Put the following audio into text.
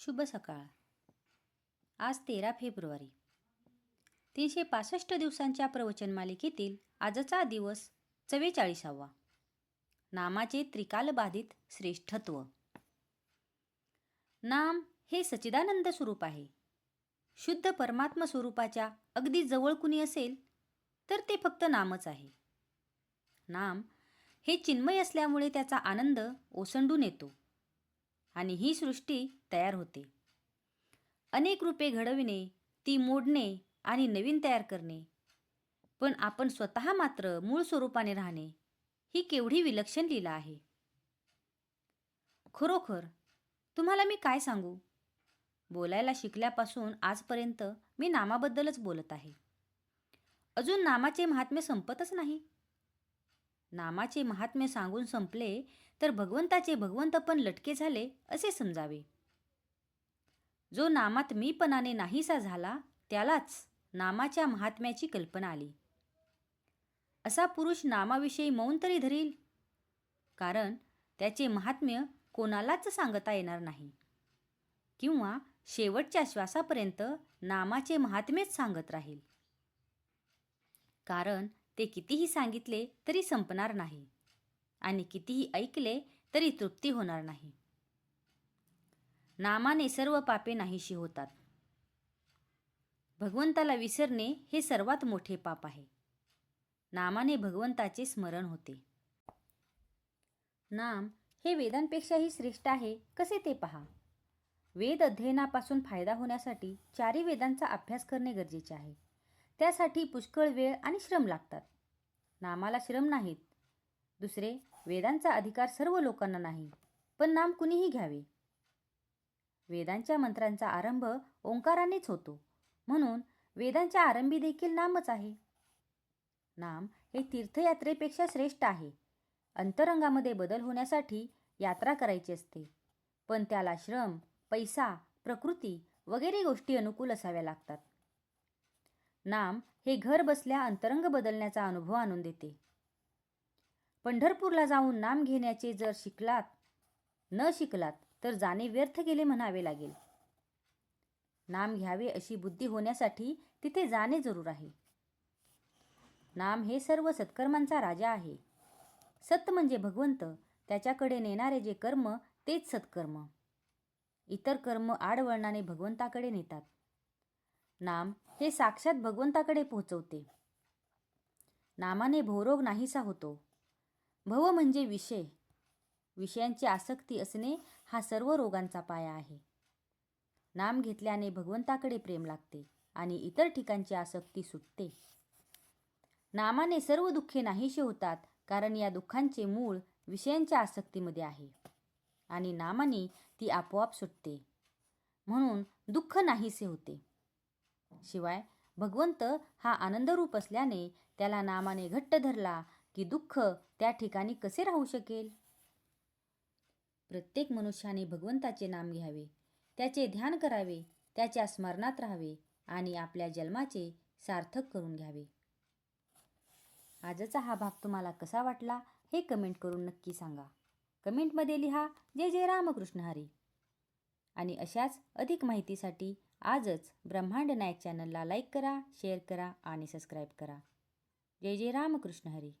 शुभ सकाळ. आज तेरा फेब्रुवारी. तीनशे पासष्ट दिवसांच्या प्रवचन मालिकेतील आजचा दिवस चव्वेचाळीसावा. नामाचे त्रिकालबाधित श्रेष्ठत्व. नाम हे सच्चिदानंद स्वरूप आहे. शुद्ध परमात्म स्वरूपाच्या अगदी जवळ कुणी असेल तर ते फक्त नामच आहे. नाम हे चिन्मय असल्यामुळे त्याचा आनंद ओसंडून येतो. आणि ही सृष्टी तयार होते. अनेक रूपे घडविणे ती मोडणे आणि नवीन तयार करणे. पण आपण स्वतः मात्र मूळ स्वरूपाने राहणे ही केवढी विलक्षण लीला आहे. खरोखर तुम्हाला मी काय सांगू? बोलायला शिकल्यापासून आजपर्यंत मी नामाबद्दलच बोलत आहे. अजून नामाचे महात्म्य संपतच नाही. नामाचे महात्म्य सांगून संपले तर भगवंताचे भगवंतपण लटके झाले असे समजावे. जो नामात मीपणाने नाहीसा झाला त्यालाच नामाच्या महात्म्याची कल्पना आली. असा पुरुष नामाविषयी मौन तरी धरील? कारण त्याचे महात्म्य कोणालाच सांगता येणार नाही. किंवा शेवटच्या श्वासापर्यंत नामाचे महात्मेच सांगत राहील. कारण ते कितीही सांगितले तरी संपणार नाही. आणि कितीही ऐकले तरी तृप्ती होणार नाही. नामाने सर्व पापे नाहीशी होतात. भगवंताला विसरणे हे सर्वात मोठे पाप आहे. नामाने भगवंताचे स्मरण होते. नाम हे वेदांपेक्षाही श्रेष्ठ आहे. कसे ते पहा? वेद अध्ययनापासून फायदा होण्यासाठी चारी वेदांचा अभ्यास करणे गरजेचे आहे. त्यासाठी पुष्कळ वेळ आणि श्रम लागतात. नामाला श्रम नाहीत. दुसरे वेदांचा अधिकार सर्व लोकांना नाही पण नाम कुणीही घ्यावे. वेदांच्या मंत्रांचा आरंभ ओंकारानेच होतो म्हणून वेदांच्या आरंभी देखील नामच आहे. नाम हे तीर्थयात्रेपेक्षा श्रेष्ठ आहे. अंतरंगामध्ये बदल होण्यासाठी यात्रा करायची असते पण त्याला श्रम पैसा प्रकृती वगैरे गोष्टी अनुकूल असाव्या लागतात. नाम हे घर बसल्या अंतरंग बदलण्याचा अनुभव आणून देते. पंढरपूरला जाऊन नाम घेण्याचे जर शिकलात न शिकलात तर जाणे व्यर्थ गेले म्हणावे लागेल. नाम घ्यावे अशी बुद्धी होण्यासाठी तिथे जाणे जरूर आहे. नाम हे सर्व सत्कर्मांचा राजा आहे. सत म्हणजे भगवंत त्याच्याकडे नेणारे जे कर्म तेच सत्कर्म. इतर कर्म आडवळणाने भगवंताकडे नेतात. नाम हे साक्षात भगवंताकडे पोहोचवते. नामाने भवरोग नाहीसा होतो. भव म्हणजे विषय. विषयांची आसक्ती असणे हा सर्व रोगांचा पाया आहे. नाम घेतल्याने भगवंताकडे प्रेम लागते आणि इतर ठिकाणची आसक्ती सुटते. नामाने सर्व दुःखे नाहीशी होतात कारण या दुःखांचे मूळ विषयांच्या आसक्तीमध्ये आहे आणि नामाने ती आपोआप सुटते. म्हणून दुःख नाहीसे होते. शिवाय भगवंत हा आनंदरूप असल्याने त्याला नामाने घट्ट धरला की दुःख त्या ठिकाणी कसे राहू शकेल? प्रत्येक मनुष्याने भगवंताचे नाम घ्यावे त्याचे ध्यान करावे त्याच्या स्मरणात राहावे आणि आपल्या जन्माचे सार्थक करून घ्यावे. आजचा हा भाग तुम्हाला कसा वाटला हे कमेंट करून नक्की सांगा. कमेंटमध्ये लिहा जय जय रामकृष्ण हरी. आणि अशाच अधिक माहितीसाठी आजच ब्रह्मांड नायक चॅनलला लाईक करा शेअर करा आणि सबस्क्राईब करा. जय जय रामकृष्ण हरी.